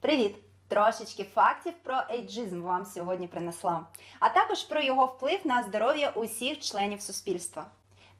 Привіт! Трошечки фактів про ейджизм вам сьогодні принесла, а також про його вплив на здоров'я усіх членів суспільства.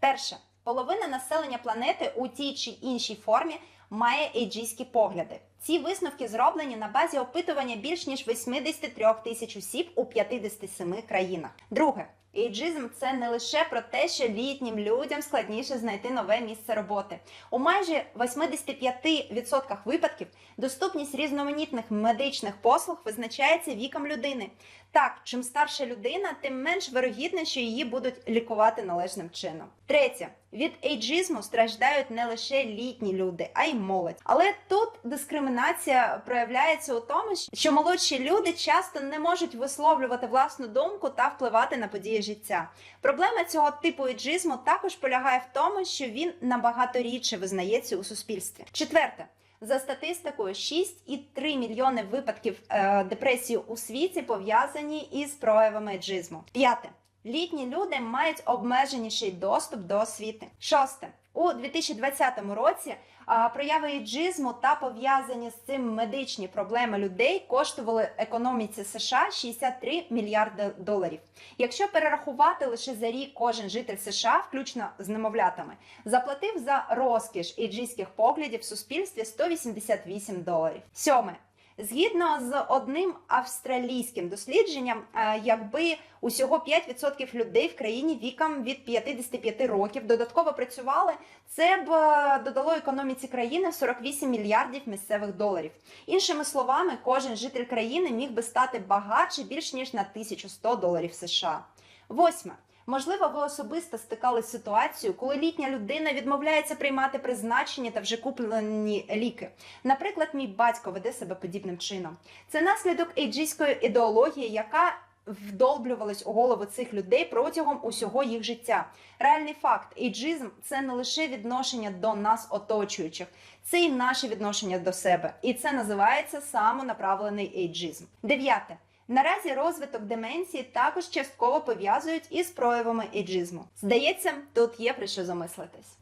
Перше, половина населення планети у тій чи іншій формі має ейджистські погляди. Ці висновки зроблені на базі опитування більш ніж 83 тисяч осіб у 57 країнах. Друге, ейджизм це не лише про те, що літнім людям складніше знайти нове місце роботи. У майже 85% випадків доступність різноманітних медичних послуг визначається віком людини. Так, чим старша людина, тим менш вирогідно, що її будуть лікувати належним чином. Третє. Від ейджизму страждають не лише літні люди, а й молодь. Але тут дискримінація проявляється у тому, що молодші люди часто не можуть висловлювати власну думку та впливати на події життя. Проблема цього типу іджизму також полягає в тому, що він набагато рідше визнається у суспільстві. Четверте. За статистикою, 6,3 мільйони випадків е, депресії у світі пов'язані із проявами еджизму. П'яте. Літні люди мають обмеженіший доступ до освіти. Шосте. У 2020 році прояви еджизму та пов'язані з цим медичні проблеми людей коштували економіці США 63 мільярди доларів. Якщо перерахувати лише за рік кожен житель США, включно з немовлятами, заплатив за розкіш ейджистських поглядів в суспільстві 188 доларів. Сьоме. Згідно з одним австралійським дослідженням, е, якби усього 5% людей в країні віком від 55 років додатково працювали, це б е, додало економіці країни 48 мільярдів місцевих доларів. Іншими словами, кожен житель країни міг би стати багатше більш ніж на 1100 доларів США. Восьме. Можливо, ви особисто стикались з ситуацією, коли літня людина відмовляється приймати призначені та вже куплені ліки. Наприклад, мій батько веде себе подібним чином. Це наслідок ейджійської ідеології, яка вдолблювалась у голову цих людей протягом усього їх життя. Реальний факт: ейджизм це не лише відношення до нас оточуючих, це і наше відношення до себе. І це називається самонаправлений ейджизм. Дев'яте. Наразі розвиток деменції також частково пов'язують із проявами іджизму. Здається, тут є про що замислитись.